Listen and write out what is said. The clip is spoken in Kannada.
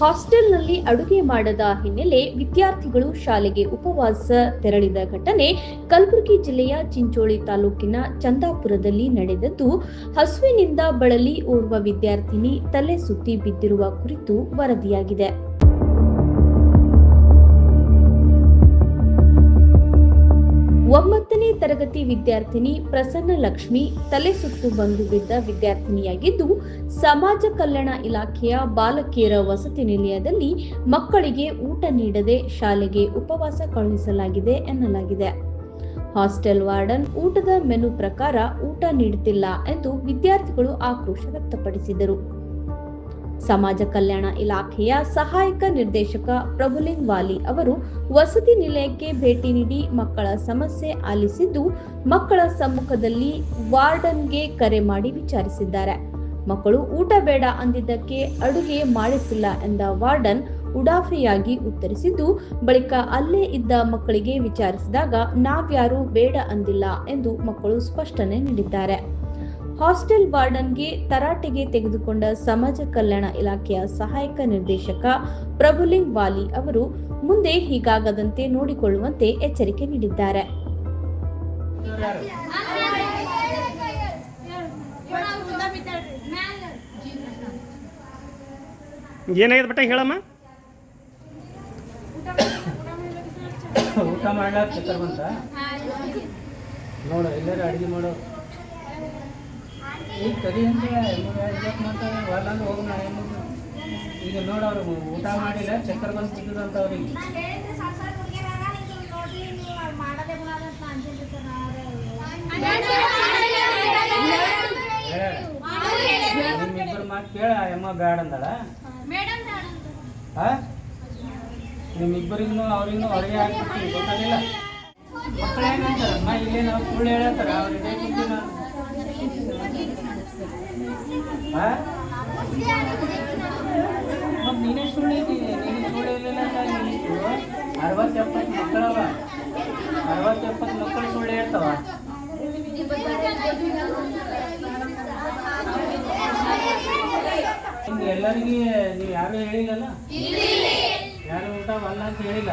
ಹಾಸ್ಟೆಲ್ನಲ್ಲಿ ಅಡುಗೆ ಮಾಡದ ಹಿನ್ನೆಲೆ ವಿದ್ಯಾರ್ಥಿಗಳು ಶಾಲೆಗೆ ಉಪವಾಸ ತೆರಳಿದ ಘಟನೆ ಕಲಬುರಗಿ ಜಿಲ್ಲೆಯ ಚಿಂಚೋಳಿ ತಾಲೂಕಿನ ಚಂದಾಪುರದಲ್ಲಿ ನಡೆದದ್ದು. ಹಸುವಿನಿಂದ ಬಳಲಿ ಓರ್ವ ವಿದ್ಯಾರ್ಥಿನಿ ತಲೆ ಸುತ್ತಿ ಬಿದ್ದಿರುವ ಕುರಿತು ವರದಿಯಾಗಿದೆ. ತರಗತಿ ವಿದ್ಯಾರ್ಥಿನಿ ಪ್ರಸನ್ನ ಲಕ್ಷ್ಮಿ, ತಲೆ ಸುತ್ತು ಬಂದು ಬಿದ್ದ ವಿದ್ಯಾರ್ಥಿನಿಯಾಗಿದ್ದು, ಸಮಾಜ ಕಲ್ಯಾಣ ಇಲಾಖೆಯ ಬಾಲಕಿಯರ ವಸತಿ ನಿಲಯದಲ್ಲಿ ಮಕ್ಕಳಿಗೆ ಊಟ ನೀಡದೆ ಶಾಲೆಗೆ ಉಪವಾಸ ಕಳುಹಿಸಲಾಗಿದೆ ಎನ್ನಲಾಗಿದೆ. ಹಾಸ್ಟೆಲ್ ವಾರ್ಡನ್ ಊಟದ ಮೆನು ಪ್ರಕಾರ ಊಟ ನೀಡುತ್ತಿಲ್ಲ ಎಂದು ವಿದ್ಯಾರ್ಥಿಗಳು ಆಕ್ರೋಶ ವ್ಯಕ್ತಪಡಿಸಿದರು. ಸಮಾಜ ಕಲ್ಯಾಣ ಇಲಾಖೆಯ ಸಹಾಯಕ ನಿರ್ದೇಶಕ ಪ್ರಭುಲಿಂಗ್ ವಾಲಿ ಅವರು ವಸತಿ ನಿಲಯಕ್ಕೆ ಭೇಟಿ ನೀಡಿ ಮಕ್ಕಳ ಸಮಸ್ಯೆ ಆಲಿಸಿದ್ದು, ಮಕ್ಕಳ ಸಮ್ಮುಖದಲ್ಲಿ ವಾರ್ಡನ್ಗೆ ಕರೆ ಮಾಡಿ ವಿಚಾರಿಸಿದ್ದಾರೆ. ಮಕ್ಕಳು ಊಟ ಬೇಡ ಅಂದಿದ್ದಕ್ಕೆ ಅಡುಗೆ ಮಾಡಿಸಿಲ್ಲ ಎಂದ ವಾರ್ಡನ್ ಉಡಾಫೆಯಾಗಿ ಉತ್ತರಿಸಿದ್ದು, ಬಳಿಕ ಅಲ್ಲೇ ಇದ್ದ ಮಕ್ಕಳಿಗೆ ವಿಚಾರಿಸಿದಾಗ, ನಾವ್ಯಾರೂ ಬೇಡ ಅಂದಿಲ್ಲ ಎಂದು ಮಕ್ಕಳು ಸ್ಪಷ್ಟನೆ ನೀಡಿದ್ದಾರೆ. ಹಾಸ್ಟೆಲ್ ವಾರ್ಡನ್ಗೆ ತರಾಟೆಗೆ ತೆಗೆದುಕೊಂಡ ಸಮಾಜ ಕಲ್ಯಾಣ ಇಲಾಖೆಯ ಸಹಾಯಕ ನಿರ್ದೇಶಕ ಪ್ರಭುಲಿಂಗ್ ವಾಲಿ ಅವರು ಮುಂದೆ ಹೀಗಾಗದಂತೆ ನೋಡಿಕೊಳ್ಳುವಂತೆ ಎಚ್ಚರಿಕೆ ನೀಡಿದ್ದಾರೆ. ಏನಾಗಿದೆ ಬಟ್ಟ ಹೇಳಮ್ಮ? ಊಟ ಮಾಡ್ಲಾಕ ಬಂತ? ನೋಡು ಎಲ್ಲರೂ ಅಡುಗೆ ಮಾಡೋ. ಈಗ ಕರಿ ಅಂತ ಮಾಡ್ತಾರೆ ಅಂದ್ರೆ ಹೋಗೋಣ. ಈಗ ನೋಡು ಅವ್ರು ಊಟ ಮಾಡಿಲ್ಲ ಚಕ್ಕರ್ ಬಂದು ಬಿದ್ದದಂತ ಅವ್ರಿಗೆ. ನಿಮ್ಮಿಬ್ಬರು ಮಾತು ಕೇಳ ಅಮ್ಮ ಬ್ಯಾಡ ಅಂದಳ? ನಿಮ್ಮಿಬ್ಬರಿಗೂ ಅವ್ರಿಗೂ ಹೊರಗೆ ಹಾಕ್ಬಿಡ್ತೀವಿ ಗೊತ್ತಾಗಿಲ್ಲ. ಮಕ್ಕಳು ಏನಂತಾರ ಅಮ್ಮ, ಇಲ್ಲೇ ನಾವು ಸುಳ್ಳು ಹೇಳತ್ತಾರ, ಅವ್ರ ಇದೇ ಕುಂತೀವಿ ನಾನು ಹಾ ಮತ್ತ್ ನೀನೇ ಸುಳ್ಳು ಇದ್ದೀನಿ ನೀನು ಸುಳ್ಳು ಇರಲಿಲ್ಲ ಅಂತ ನೀನು ಅರವತ್ತು ಎಪ್ಪತ್ತು ಮಕ್ಕಳವ ಅರವತ್ತು ಎಪ್ಪತ್ತು ಮಕ್ಕಳು ಸುಳ್ಳು ಹೇಳ್ತಾವ ನಿಮ್ಗೆ ಎಲ್ಲರಿಗೆ ನೀವು ಯಾರು ಹೇಳಿಲ್ಲಲ್ಲ ಯಾರು ಊಟ ಬಲ್ಲ ಅಂತ ಹೇಳಿಲ್ಲ